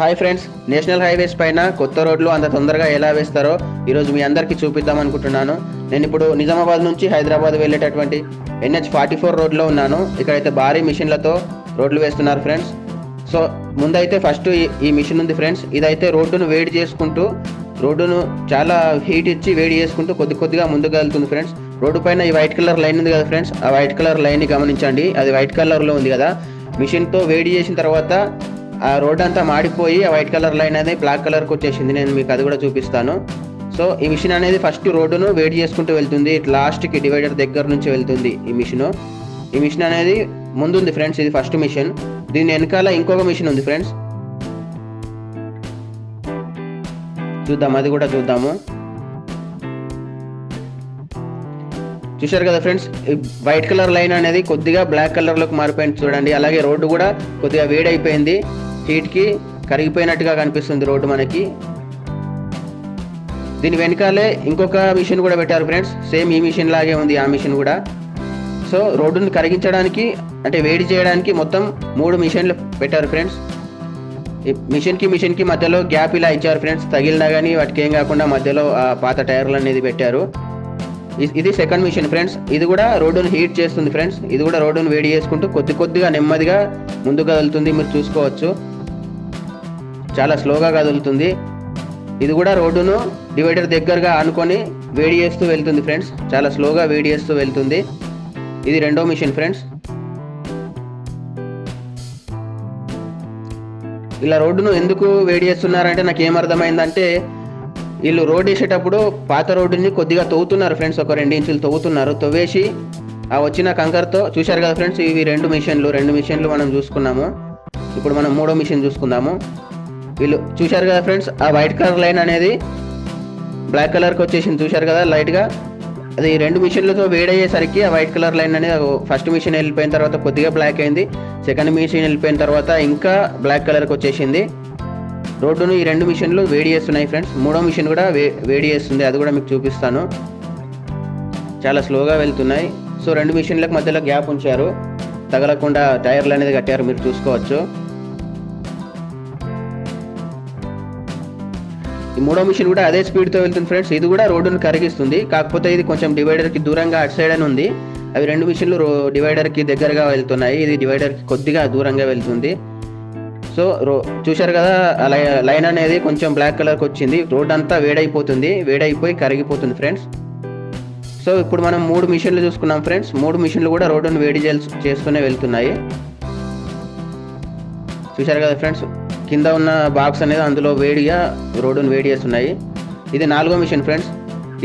Hi friends national highways పైన కొత్త రోడ్లు అంత తొందరగా ఎలా వేస్తారో ఈరోజు మీ అందరికీ చూపిద్దాం అనుకుంటున్నాను. నేను ఇప్పుడు నిజామాబాద్ నుంచి హైదరాబాద్ వెళ్ళేటటువంటి ఎన్హెచ్ ఫార్టీ ఫోర్ రోడ్లో ఉన్నాను. ఇక్కడైతే భారీ మిషన్లతో రోడ్లు వేస్తున్నారు ఫ్రెండ్స్. సో ముందైతే ఫస్ట్ ఈ- మిషన్ ఉంది ఫ్రెండ్స్. ఇదైతే రోడ్డును వేడి చేసుకుంటూ రోడ్డును చాలా హీట్ ఇచ్చి వేడి చేసుకుంటూ కొద్ది కొద్దిగా ముందుకు వెళ్తుంది ఫ్రెండ్స్. రోడ్డు పైన ఈ వైట్ కలర్ లైన్ ఉంది కదా ఫ్రెండ్స్. ఆ వైట్ కలర్ లైన్ని గమనించండి. అది వైట్ కలర్లో ఉంది కదా. మిషన్తో వేడి చేసిన తర్వాత ఆ రోడ్ అంతా మాడిపోయి ఆ వైట్ కలర్ లైన్ అనేది బ్లాక్ కలర్కి వచ్చేసింది. నేను మీకు అది కూడా చూపిస్తాను. సో ఈ మిషన్ అనేది ఫస్ట్ రోడ్డును వేడి చేసుకుంటూ వెళ్తుంది. లాస్ట్కి డివైడర్ దగ్గర నుంచి వెళ్తుంది ఈ మిషన్. ఈ మిషన్ అనేది ముందుంది ఫ్రెండ్స్ ఇది ఫస్ట్ మిషన్. దీని వెనకాల ఇంకొక మిషన్ ఉంది ఫ్రెండ్స్. చూద్దాం అది కూడా చూద్దాము. చూశారు కదా ఫ్రెండ్స్ వైట్ కలర్ లైన్ అనేది కొద్దిగా బ్లాక్ కలర్లోకి మారిపోయింది చూడండి. అలాగే రోడ్డు కూడా కొద్దిగా వేడైపోయింది. హీట్కి కరిగిపోయినట్టుగా కనిపిస్తుంది రోడ్డు మనకి. దీని వెనకాలే ఇంకొక మిషన్ కూడా పెట్టారు ఫ్రెండ్స్. సేమ్ ఈ మిషన్ లాగే ఉంది ఆ మిషన్ కూడా. సో రోడ్డుని కరిగించడానికి అంటే వేడి చేయడానికి మొత్తం మూడు మిషన్లు పెట్టారు ఫ్రెండ్స్. ఈ మిషన్కి మిషన్కి మధ్యలో గ్యాప్ ఇలా ఇచ్చారు ఫ్రెండ్స్. తగిలినా కానీ వాటికి ఏం కాకుండా మధ్యలో ఆ పాత టైర్లు అనేది పెట్టారు. ఇది సెకండ్ మిషన్ ఫ్రెండ్స్. ఇది కూడా రోడ్డును హీట్ చేస్తుంది ఫ్రెండ్స్. ఇది కూడా రోడ్డును వేడి చేసుకుంటూ కొద్ది కొద్దిగా నెమ్మదిగా ముందుకు కదులుతుంది మీరు చూసుకోవచ్చు. చాలా స్లోగా కదులుతుంది. ఇది కూడా రోడ్డును డివైడర్ దగ్గరగా ఆనుకొని వేడి చేస్తూ వెళ్తుంది ఫ్రెండ్స్. చాలా స్లోగా వేడి చేస్తూ వెళ్తుంది. ఇది రెండో మిషన్ ఫ్రెండ్స్. ఇలా రోడ్డును ఎందుకు వేడి చేస్తున్నారంటే నాకు ఏం అర్థమైందంటే వీళ్ళు రోడ్ వేసేటప్పుడు పాత రోడ్డుని కొద్దిగా తవ్వుతున్నారు ఫ్రెండ్స్. ఒక రెండు ఇంచులు తవ్వుతున్నారు. తవ్వేసి ఆ వచ్చిన కంకర్తో చూశారు కదా ఫ్రెండ్స్ ఇవి రెండు మిషన్లు రెండు మిషన్లు మనం చూసుకున్నాము. ఇప్పుడు మనం మూడో మిషన్ చూసుకుందాము. వీళ్ళు చూశారు కదా ఫ్రెండ్స్ ఆ వైట్ కలర్ లైన్ అనేది బ్లాక్ కలర్కి వచ్చేసింది. చూశారు కదా లైట్గా అది రెండు మిషన్లతో వేడయ్యేసరికి ఆ వైట్ కలర్ లైన్ అనేది ఫస్ట్ మిషన్ వెళ్ళిపోయిన తర్వాత కొద్దిగా బ్లాక్ అయింది. సెకండ్ మిషన్ వెళ్ళిపోయిన తర్వాత ఇంకా బ్లాక్ కలర్కి వచ్చేసింది. రోడ్డును ఈ రెండు మిషన్లు వేడి చేస్తున్నాయి ఫ్రెండ్స్. మూడో మిషన్ కూడా వే వేడి చేస్తుంది. అది కూడా మీకు చూపిస్తాను. చాలా స్లోగా వెళ్తున్నాయి. సో రెండు మిషన్లకు మధ్యలో గ్యాప్ ఉంచారు. తగలకుండా టైర్లు అనేది కట్టారు. మీరు చూసుకోవచ్చు. ఈ మూడో మిషన్ కూడా అదే స్పీడ్తో వెళ్తుంది ఫ్రెండ్స్. ఇది కూడా రోడ్డును కరిగిస్తుంది. కాకపోతే ఇది కొంచెం డివైడర్కి దూరంగా అటు సైడ్ అని ఉంది. అవి రెండు మిషన్లు రో డివైడర్కి దగ్గరగా వెళ్తున్నాయి. ఇది డివైడర్కి కొద్దిగా దూరంగా వెళ్తుంది. సో రో చూశారు కదా లైన్ అనేది కొంచెం బ్లాక్ కలర్కి వచ్చింది. రోడ్ అంతా వేడైపోతుంది. వేడైపోయి కరిగిపోతుంది ఫ్రెండ్స్. సో ఇప్పుడు మనం మూడు మిషన్లు చూసుకున్నాం ఫ్రెండ్స్. మూడు మిషన్లు కూడా రోడ్డును వేడి చేల్- చేస్తూనే వెళ్తున్నాయి. చూశారు కదా ఫ్రెండ్స్. కింద ఉన్న బాక్స్ అనేది అందులో వేడిగా రోడ్డును వేడి చేస్తున్నాయి ఇది నాలుగో మిషన్ ఫ్రెండ్స్.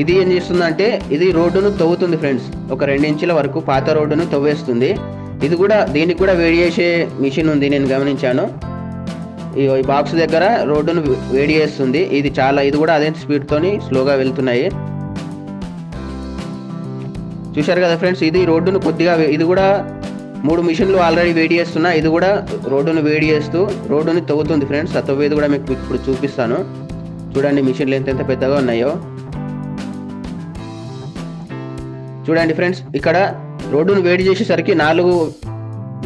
ఇది ఏం చేస్తుందంటే ఇది రోడ్డును తవ్వుతుంది ఫ్రెండ్స్. ఒక రెండు ఇంచుల వరకు పాత రోడ్డును తవ్వేస్తుంది. ఇది కూడా దీనికి కూడా వేడి చేసే మిషన్ ఉంది నేను గమనించాను. ఈ బాక్స్ దగ్గర రోడ్డును వేడి చేస్తుంది ఇది చాలా ఇది కూడా అదే స్పీడ్తోని స్లోగా వెళ్తున్నాయి. చూశారు కదా ఫ్రెండ్స్ ఇది రోడ్డును కొద్దిగా ఇది కూడా మూడు మిషన్లు ఆల్రెడీ వేడి చేస్తున్నా. ఇది కూడా రోడ్డును వేడి చేస్తూ రోడ్డుని తవ్వుతుంది ఫ్రెండ్స్ ఆ తవ్వేది కూడా మీకు ఇప్పుడు చూపిస్తాను. చూడండి మిషన్లు ఎంత ఎంత పెద్దగా ఉన్నాయో. చూడండి ఫ్రెండ్స్ ఇక్కడ రోడ్డును వేడి చేసేసరికి నాలుగు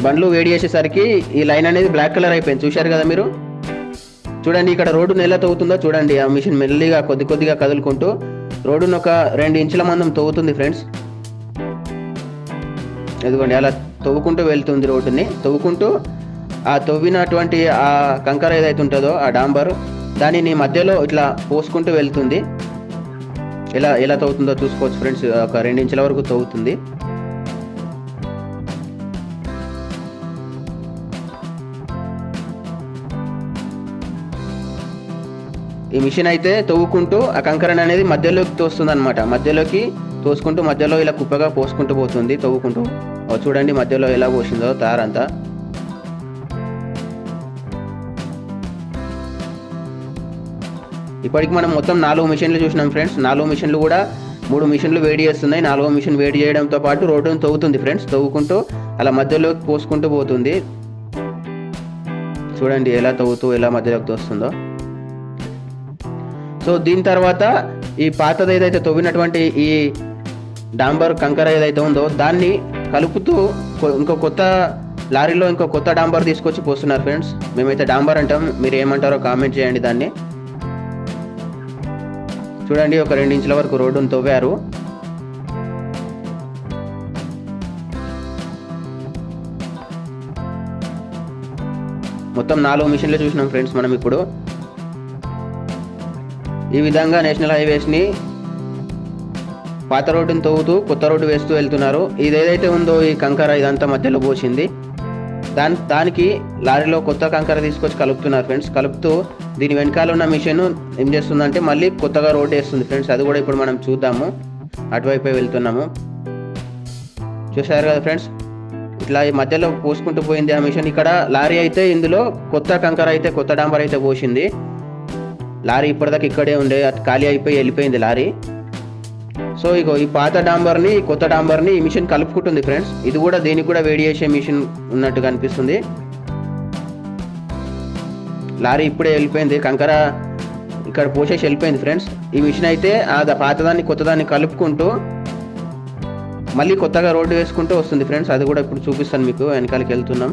బండ్లు వేడి చేసేసరికి ఈ లైన్ అనేది బ్లాక్ కలర్ అయిపోయింది. చూశారు కదా మీరు? చూడండి ఇక్కడ రోడ్డు ఎలా తవ్వుతుందో చూడండి. ఆ మిషన్ మెల్లిగా కొద్ది కొద్దిగా కదులుకుంటూ రోడ్డును ఒక రెండు ఇంచుల మందం తవ్వుతుంది ఫ్రెండ్స్ ఇదిగోండి అలా తవ్వుకుంటూ వెళ్తుంది రోడ్డుని. తవ్వుకుంటూ ఆ తవ్వినటువంటి ఆ కంకర ఏదైతే ఉంటుందో ఆ డాంబర్ దానిని మధ్యలో ఇట్లా పోసుకుంటూ వెళ్తుంది. ఎలా ఎలా తవ్వుతుందో చూసుకోవచ్చు ఫ్రెండ్స్. ఒక రెండు వరకు తవ్వుతుంది. ఈ మిషన్ అయితే తవ్వుకుంటూ ఆ కంకరణ అనేది మధ్యలోకి తోస్తుంది అనమాట మధ్యలోకి తోసుకుంటూ మధ్యలో ఇలా కుప్పగా పోసుకుంటూ పోతుంది తవ్వుకుంటూ. చూడండి మధ్యలో ఎలా పోసిందో తారంతా ఇప్పటికి మనం మొత్తం నాలుగు మిషన్లు చూసినాం ఫ్రెండ్స్. నాలుగు మిషన్లు కూడా మూడు మిషన్లు వేడి చేస్తున్నాయి. నాలుగో మిషన్ వేడి చేయడంతో పాటు రోడ్డును తవ్వుతుంది ఫ్రెండ్స్. తవ్వుకుంటూ అలా మధ్యలోకి పోసుకుంటూ పోతుంది. చూడండి ఎలా తవ్వుతూ ఎలా మధ్యలోకి తోస్తుందో. సో దీని తర్వాత ఈ పాతది ఏదైతే తవ్వినటువంటి ఈ డాంబర్ కంకర ఏదైతే ఉందో దాన్ని కలుపుతూ ఇంకో కొత్త లారీలో ఇంకో కొత్త డాంబర్ తీసుకొచ్చి పోస్తున్నారు ఫ్రెండ్స్. మేమైతే డాంబర్ అంటాం. మీరు ఏమంటారో కామెంట్ చేయండి దాన్ని. చూడండి ఒక రెండు ఇంచుల వరకు రోడ్డును తవ్వారు. మొత్తం నాలుగు మిషన్లు చూసినాం ఫ్రెండ్స్ మనం ఇప్పుడు. ఈ విధంగా నేషనల్ హైవేస్ని పాత రోడ్డును తవ్వుతూ కొత్త రోడ్డు వేస్తూ వెళ్తున్నారు. ఇది ఏదైతే ఉందో ఈ కంకర ఇదంతా మధ్యలో పోసింది. దాని దానికి లారీలో కొత్త కంకర తీసుకొచ్చి కలుపుతున్నారు ఫ్రెండ్స్. కలుపుతూ దీని వెనకాల ఉన్న మిషన్ ఏం చేస్తుందంటే మళ్ళీ కొత్తగా రోడ్డు వేస్తుంది ఫ్రెండ్స్. అది కూడా ఇప్పుడు మనం చూద్దాము. అటువైపు వెళ్తున్నాము. చూసారు కదా ఫ్రెండ్స్? ఇట్లా ఈ మధ్యలో పోసుకుంటూ పోయింది ఆ మిషన్. ఇక్కడ లారీ అయితే ఇందులో కొత్త కంకర అయితే కొత్త డాంబర్ అయితే పోసింది. లారీ ఇప్పటిదాకా ఇక్కడే ఉండే అది ఖాళీ అయిపోయి వెళ్ళిపోయింది లారీ. సో ఇగో ఈ పాత డాంబర్ని కొత్త డాంబర్ని ఈ మిషన్ కలుపుకుంటుంది ఫ్రెండ్స్. ఇది కూడా దీనికి కూడా వేడి చేసే మిషన్ ఉన్నట్టు కనిపిస్తుంది. లారీ ఇప్పుడే వెళ్ళిపోయింది కంకర ఇక్కడ పోసేసి వెళ్ళిపోయింది ఫ్రెండ్స్. ఈ మిషన్ అయితే ఆ పాతదాన్ని కొత్తదాన్ని కలుపుకుంటూ మళ్ళీ కొత్తగా రోడ్డు వేసుకుంటూ వస్తుంది ఫ్రెండ్స్. అది కూడా ఇప్పుడు చూపిస్తాను మీకు వెనకాలకి వెళ్తున్నాం.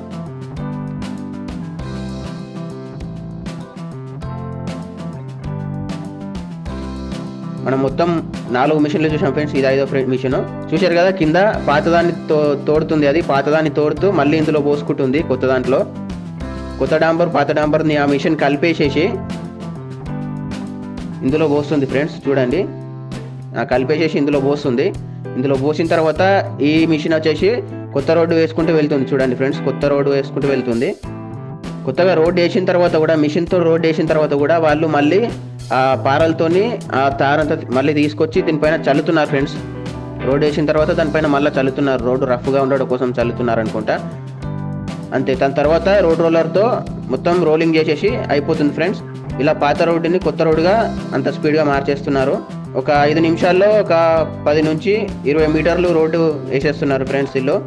మనం మొత్తం నాలుగు మిషన్లు చూసాం ఫ్రెండ్స్ ఇది ఐదో మిషన్. చూశారు కదా కింద పాతదాన్ని తో తోడుతుంది అది. పాతదాన్ని తోడుతూ మళ్ళీ ఇందులో పోసుకుంటుంది కొత్త దాంట్లో. కొత్త డాంబర్ పాత డాంబర్ని ఆ మిషన్ కలిపేసేసి ఇందులో పోస్తుంది ఫ్రెండ్స్ చూడండి. కలిపేసేసి ఇందులో పోస్తుంది. ఇందులో పోసిన తర్వాత ఈ మిషన్ వచ్చేసి కొత్త రోడ్డు వేసుకుంటూ వెళ్తుంది. చూడండి ఫ్రెండ్స్ కొత్త రోడ్డు వేసుకుంటూ వెళ్తుంది. కొత్తగా రోడ్డు వేసిన తర్వాత కూడా మిషన్తో రోడ్ వేసిన తర్వాత కూడా వాళ్ళు మళ్ళీ ఆ పారలతోని ఆ తారంతా మళ్ళీ తీసుకొచ్చి దీనిపైన చల్లుతున్నారు ఫ్రెండ్స్ రోడ్ వేసిన తర్వాత దానిపైన మళ్ళీ చల్లుతున్నారు. రోడ్డు రఫ్గా ఉండడం కోసం చల్లుతున్నారు అనుకుంటా. అంతే దాని తర్వాత రోడ్ రోలర్తో మొత్తం రోలింగ్ చేసేసి అయిపోతుంది ఫ్రెండ్స్ ఇలా పాత రోడ్డుని కొత్త రోడ్డుగా అంత స్పీడ్గా మార్చేస్తున్నారు. ఒక ఐదు నిమిషాల్లో ఒక పది నుంచి ఇరవై మీటర్లు రోడ్డు వేసేస్తున్నారు ఫ్రెండ్స్ ఇల్లు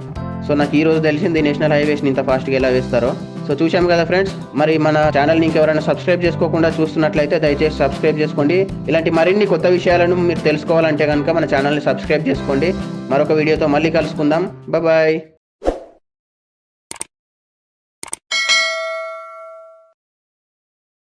సో నాకు ఈరోజు తెలిసింది నేషనల్ హైవేస్ని ఇంత ఫాస్ట్గా ఎలా వేస్తారో. సో చూశాం కదా ఫ్రెండ్స్. మరి మన ఛానల్ని ఇంకెవరైనా సబ్స్క్రైబ్ చేసుకోకుండా చూస్తున్నట్లయితే దయచేసి సబ్స్క్రైబ్ చేసుకోండి. ఇలాంటి మరిన్ని కొత్త విషయాలను మీరు తెలుసుకోవాలంటే కనుక మన ఛానల్ని సబ్స్క్రైబ్ చేసుకోండి. మరొక వీడియోతో మళ్ళీ కలుసుకుందాం. బాయ్